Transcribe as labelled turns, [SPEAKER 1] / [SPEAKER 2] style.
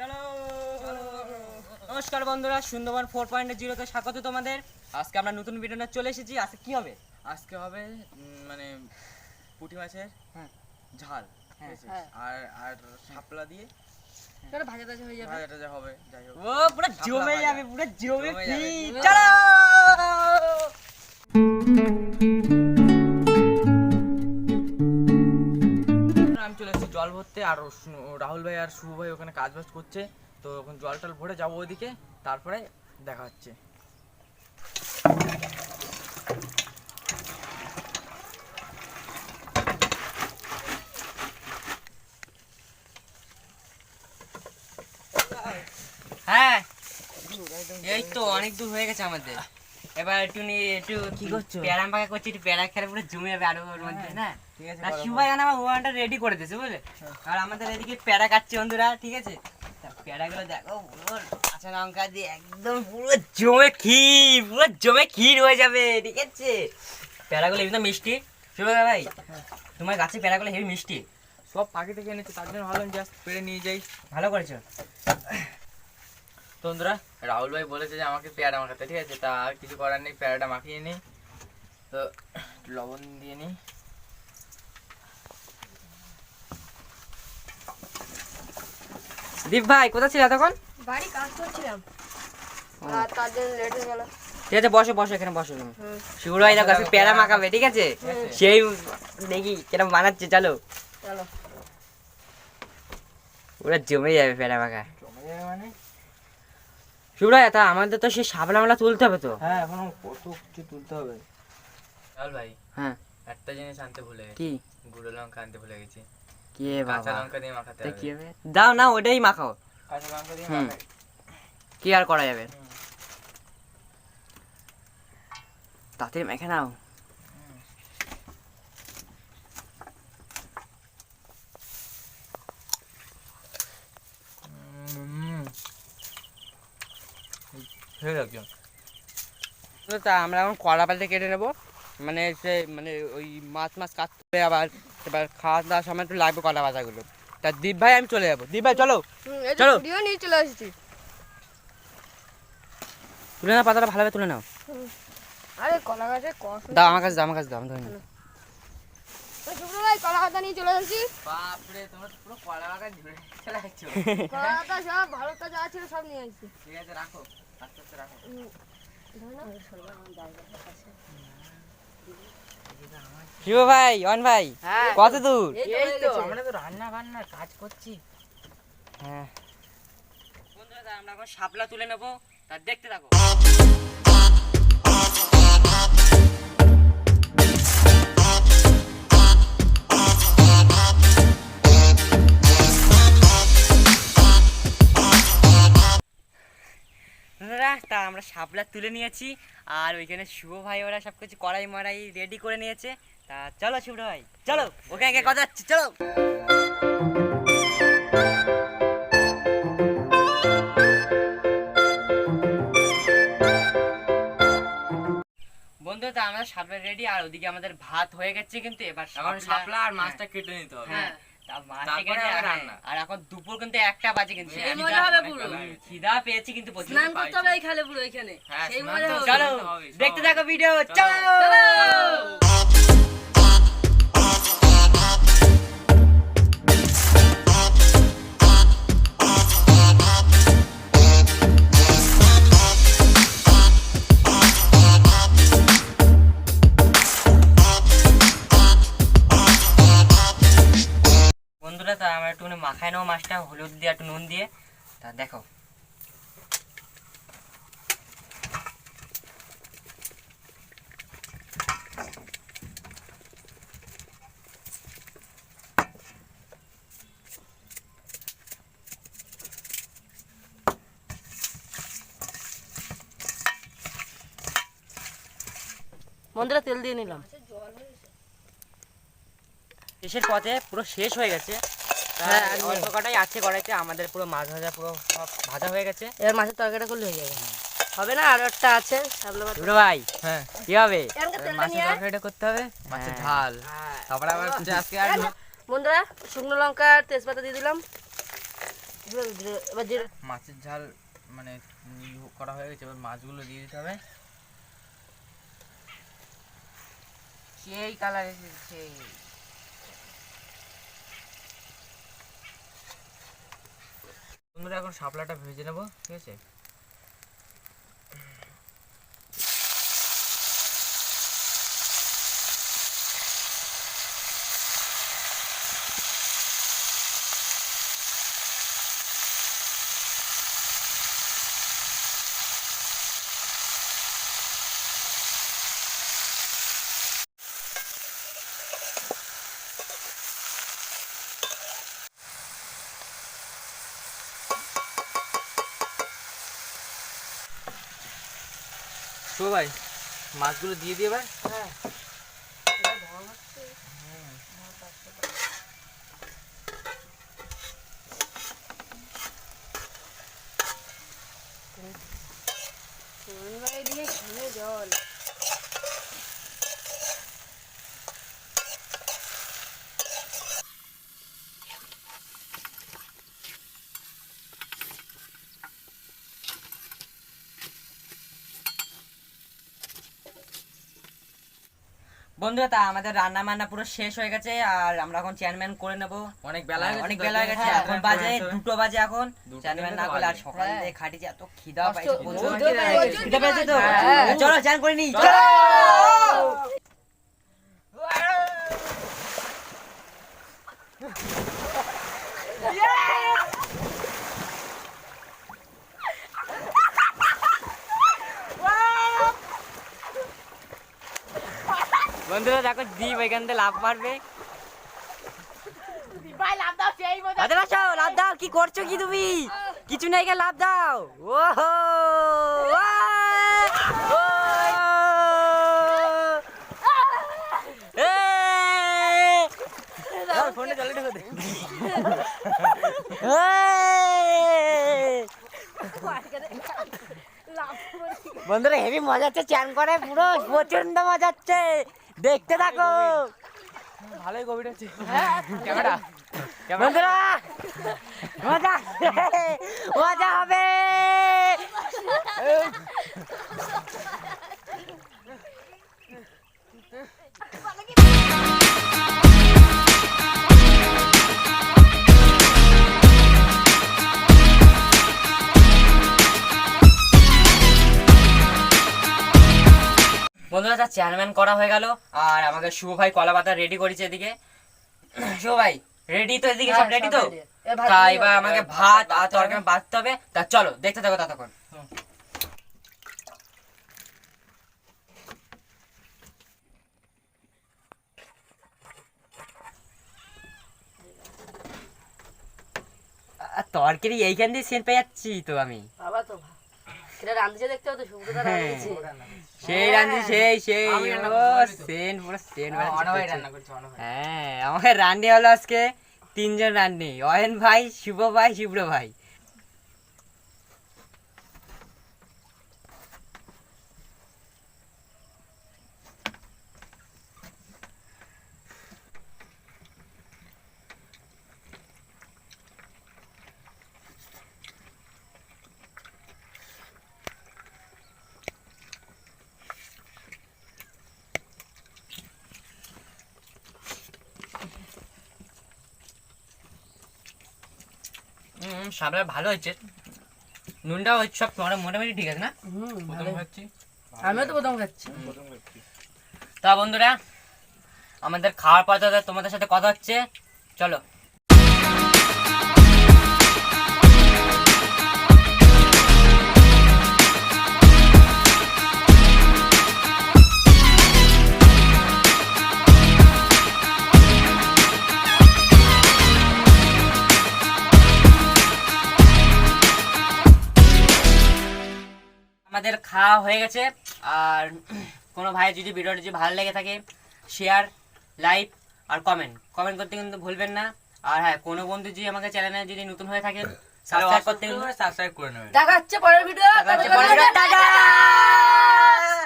[SPEAKER 1] চলো। নমস্কার বন্ধুরা সুন্দরবন ফোর পয়েন্ট জিরোতে স্বাগত তোমাদের। আজকে আমরা নতুন ভিডিও নিয়ে চলে এসেছি। আজকে কি হবে?
[SPEAKER 2] আজকে হবে মানে পুঁটি মাছের
[SPEAKER 1] হ্যাঁ।
[SPEAKER 2] ঝাল ঠিক
[SPEAKER 1] হ্যাঁ।
[SPEAKER 2] আছে?
[SPEAKER 3] হ্যাঁ।
[SPEAKER 2] আর আর শাপলা দিয়ে
[SPEAKER 3] ভাজা টাজা হয়ে যাবে।
[SPEAKER 2] ভাজা টাজা হবে যাই হোক।
[SPEAKER 1] ও পুরো জমে যাবে পুরো জমে
[SPEAKER 2] জমে
[SPEAKER 1] চলো!
[SPEAKER 2] এসেছি আর রাহুল ভাই আর শুভ ভাই ওখানে কাজ বাজ করছে। তো এখন জল টল ভরে যাব ওদিকে তারপরে দেখা হচ্ছে।
[SPEAKER 1] হ্যাঁ এই তো অনেক দূর হয়ে গেছে আমাদের। এবার একটু নিয়ে একটু কি করছ? প্যারাম পাকা করছি একটু প্যারা খেলে পুরো জমে যাবে আরও ওর মধ্যে না?
[SPEAKER 2] ঠিক আছে
[SPEAKER 1] আর সুভাই আমার ওয়ানটা রেডি করে দিয়েছে বুঝলে? আর আমাদের এদিকে প্যারা কাটছে বন্ধুরা ঠিক আছে? প্যারাগুলো দেখো কাঁচা লঙ্কা দিয়ে একদম পুরো জমে ক্ষীর পুরো জমে ক্ষীর হয়ে যাবে ঠিক আছে? প্যারাগুলো এমনি মিষ্টি? সুভাই ভাই তোমার গাছে প্যারাগুলো হেভি মিষ্টি?
[SPEAKER 2] সব পাখি থেকে এনেছে তার জন্য ভালো জাস্ট পেড়ে নিয়ে যাই।
[SPEAKER 1] ভালো করেছ?
[SPEAKER 2] বন্ধুরা রাহুল ভাই বলেছে যে আমাকে পেয়ারা মাখাতে ঠিক আছে? তা আর কিছু করার নেই পেয়ারাটা মাখিয়ে নিই তো লবণ দিয়ে নিই
[SPEAKER 1] দীপ ভাই কোথায় ছিল এতক্ষণ?
[SPEAKER 3] বাড়ি কাজ করছিলাম। আর তার জন্য লেট হয়ে গেল।
[SPEAKER 1] ঠিক আছে বসো বসো এখানে বসো তুমি
[SPEAKER 3] হুম।
[SPEAKER 1] ভাই গাছে প্যারা মাখাবে ঠিক আছে? সেই দেখি কিরম বানাচ্ছে চলো।
[SPEAKER 3] চলো।
[SPEAKER 1] পুরো জমে যাবে প্যারা মাখা।
[SPEAKER 2] জমে যাবে মানে?
[SPEAKER 1] তা আমাদের তো সেই সাবলা মালা তুলতে হবে তো।
[SPEAKER 2] হ্যাঁ এখন কত কিছু তুলতে হবে। চল ভাই
[SPEAKER 1] হ্যাঁ।
[SPEAKER 2] একটা জিনিস আনতে ভুলে গেছি।
[SPEAKER 1] কি?
[SPEAKER 2] গুঁড়ো লঙ্কা আনতে ভুলে গেছি।
[SPEAKER 1] কি
[SPEAKER 2] কাঁচা লঙ্কা দিয়ে মাখাতে হবে।
[SPEAKER 1] কি হবে? দাও না ওটাই মাখাও।
[SPEAKER 2] কাঁচা লঙ্কা দিয়ে মাখাই।
[SPEAKER 1] কি আর করা যাবে। তাড়াতাড়ি মেখে নাও।
[SPEAKER 2] হয়ে
[SPEAKER 1] তো তা আমরা এখন কলা পাল্টে কেটে নেব। মানে সে মানে ওই মাছ মাছ কাটতে হবে আবার এবার খাওয়া দাওয়ার সময় একটু লাগবে কলা পাতাগুলো তা দীপ ভাই আমি চলে যাব। দীপ ভাই চলো। চলো।
[SPEAKER 3] নিয়ে চলে এসেছি
[SPEAKER 1] তুলে নাও পাতাটা ভালোভাবে তুলে নাও।
[SPEAKER 3] আরে কলা গাছে কষ
[SPEAKER 1] দাও আমার কাছে দাও আমার কাছে দাও আমি ধরে।
[SPEAKER 3] শুক্র ভাই কলা পাতা নিয়ে চলে এসেছি
[SPEAKER 2] বাপরে তোমরা পুরো কলা বাগা ঝুড়ে চলে যাচ্ছ
[SPEAKER 3] কলা পাতা সব ভারতটা যা ছিল সব নিয়ে আসছি।
[SPEAKER 2] ঠিক আছে রাখো।
[SPEAKER 1] শিব ভাই অন ভাই?
[SPEAKER 3] হ্যাঁ।
[SPEAKER 1] কত দূর?
[SPEAKER 3] এই তো
[SPEAKER 2] আমরা তো রান্না বান্নার কাজ করছি।
[SPEAKER 1] হ্যাঁ। বন্ধুরা আমরা এখন শাপলা তুলে নেব। তা দেখতে থাকো। আমরা শাপলা তুলে নিয়েছি। আর ওইখানে শুভ ভাই ওরা সব কিছু কড়াই মড়াই রেডি করে নিয়েছে। তা চলো শুভ ভাই চলো ওখানে গিয়ে কথা হচ্ছে চলো। বন্ধু তা আমরা শাপলা রেডি আর ওদিকে আমাদের ভাত হয়ে গেছে কিন্তু এবার
[SPEAKER 2] শাপলা আর মাছটা কেটে নিতে হবে।
[SPEAKER 1] হ্যাঁ। আর এখন দুপুর কিন্তু একটা বাজে কিন্তু
[SPEAKER 3] হবে পুরো।
[SPEAKER 1] খিদা পেয়েছি কিন্তু প্রচুর।
[SPEAKER 3] স্নান করতে হবে এই খালে পুরো এখানে।
[SPEAKER 2] হ্যাঁ,
[SPEAKER 3] সেই মজা
[SPEAKER 1] চলো দেখতে। থাকো ভিডিও চলো। দেখো।
[SPEAKER 3] মন্দিরে তেল দিয়ে নিলাম।
[SPEAKER 1] শেষের পথে পুরো শেষ হয়ে গেছে।
[SPEAKER 3] হ্যাঁ,
[SPEAKER 1] অল্প কটাই আছে কড়াইতে আমাদের পুরো মাছ ভাজা পুরো সব ভাজা হয়ে গেছে।
[SPEAKER 3] এবার মাছের তরকারিটা করলে হয়ে যাবে। হবে না? আর একটা আছে শাপলা
[SPEAKER 1] ভাই কি হবে?
[SPEAKER 2] মাছের তরকারিটা করতে হবে? মাছের। ঝাল। তারপরে আবার আজকে আর
[SPEAKER 3] বন্ধুরা শুকনো লঙ্কা তেজপাতা দিয়ে দিলাম। এবার
[SPEAKER 2] মাছের ঝাল মানে করা হয়ে গেছে। এবার মাছগুলো দিয়ে দিতে হবে।
[SPEAKER 1] সেই কালার এসেছে
[SPEAKER 2] বন্ধুরা এখন শাপলাটা ভেজে নেব ঠিক আছে? তো ভাই মাছগুলো দিয়ে দিয়ে ভাই।
[SPEAKER 3] দিয়ে ঘেমে জল
[SPEAKER 1] বন্ধুরা তা আমাদের রান্না বান্না পুরো শেষ হয়ে গেছে আর আমরা এখন চেয়ারম্যান করে নেব
[SPEAKER 2] অনেক বেলা
[SPEAKER 1] অনেক বেলা হয়ে গেছে
[SPEAKER 2] হ্যাঁ,
[SPEAKER 1] এখন
[SPEAKER 2] হ্যাঁ,
[SPEAKER 1] বাজে
[SPEAKER 2] হ্যাঁ,
[SPEAKER 1] দুটো বাজে এখন চেয়ারম্যান না করলে আর সকাল। থেকে খাটিছে এত খিদা পাইছে
[SPEAKER 3] খিদে।
[SPEAKER 1] তো। চলো চান করে নি
[SPEAKER 2] চলো।
[SPEAKER 1] বন্ধুরা দেখো দীপ এখান থেকে লাভ মারবে।
[SPEAKER 3] লাভ দাও
[SPEAKER 1] কি করছ কি তুমি? কিছু নাই লাভ দাও। ওহো ফোনে চলে ঢুকে দে বন্ধুরা হেভি মজা হচ্ছে চ্যান করে পুরো প্রচণ্ড মজা হচ্ছে। দেখতে থাকো।
[SPEAKER 2] ভালোই কোভিড হচ্ছে। ক্যামেরা।
[SPEAKER 1] বন্ধুরা মজা মজা হবে। চেয়ারম্যান করা হয়ে গেল আর আমাকে শুভ ভাই কলা পাতা রেডি করেছে এদিকে। শুভ ভাই রেডি তো এদিকে সব রেডি তো? তা এবার আমাকে ভাত আর তরকারি বাঁধতে হবে। তা চলো দেখতে থাকো ততক্ষণ। তরকারি এইখান দিয়ে সেন পেয়ে যাচ্ছি তো আমি।
[SPEAKER 3] বাবা তো দেখতে হতো সুব্রতা
[SPEAKER 1] হ্যাঁ। সেই রান্ধি সেই সেই। ও সেন পুরো সেন হ্যাঁ আমাকে রান্নি হলো আজকে তিনজন রান্নি। অহেন ভাই শিব ভাই শিব্র ভাই। হুম সাবলা ভালো হয়েছে। নুনটাও হচ্ছে সব মোটা- মোটামুটি ঠিক আছে না?
[SPEAKER 2] প্রথম খাচ্ছি।
[SPEAKER 3] আমিও তো প্রথম খাচ্ছি।
[SPEAKER 1] তা বন্ধুরা আমাদের খাওয়ার পর তোমাদের সাথে কথা হচ্ছে। চলো। আমাদের খাওয়া হয়ে গেছে। আর কোনো ভাই যদি ভিডিওটা যদি ভালো লেগে থাকে শেয়ার লাইক আর কমেন্ট কমেন্ট করতে কিন্তু ভুলবেন না। আর হ্যাঁ কোনো বন্ধু যদি আমাকে চ্যানেলে যদি নতুন হয়ে থাকে সাবস্ক্রাইব করতে
[SPEAKER 2] সাবস্ক্রাইব করে নেবেন।
[SPEAKER 3] দেখা হচ্ছে পরের ভিডিও
[SPEAKER 1] দেখা হচ্ছে পরের ভিডিও। টাটা!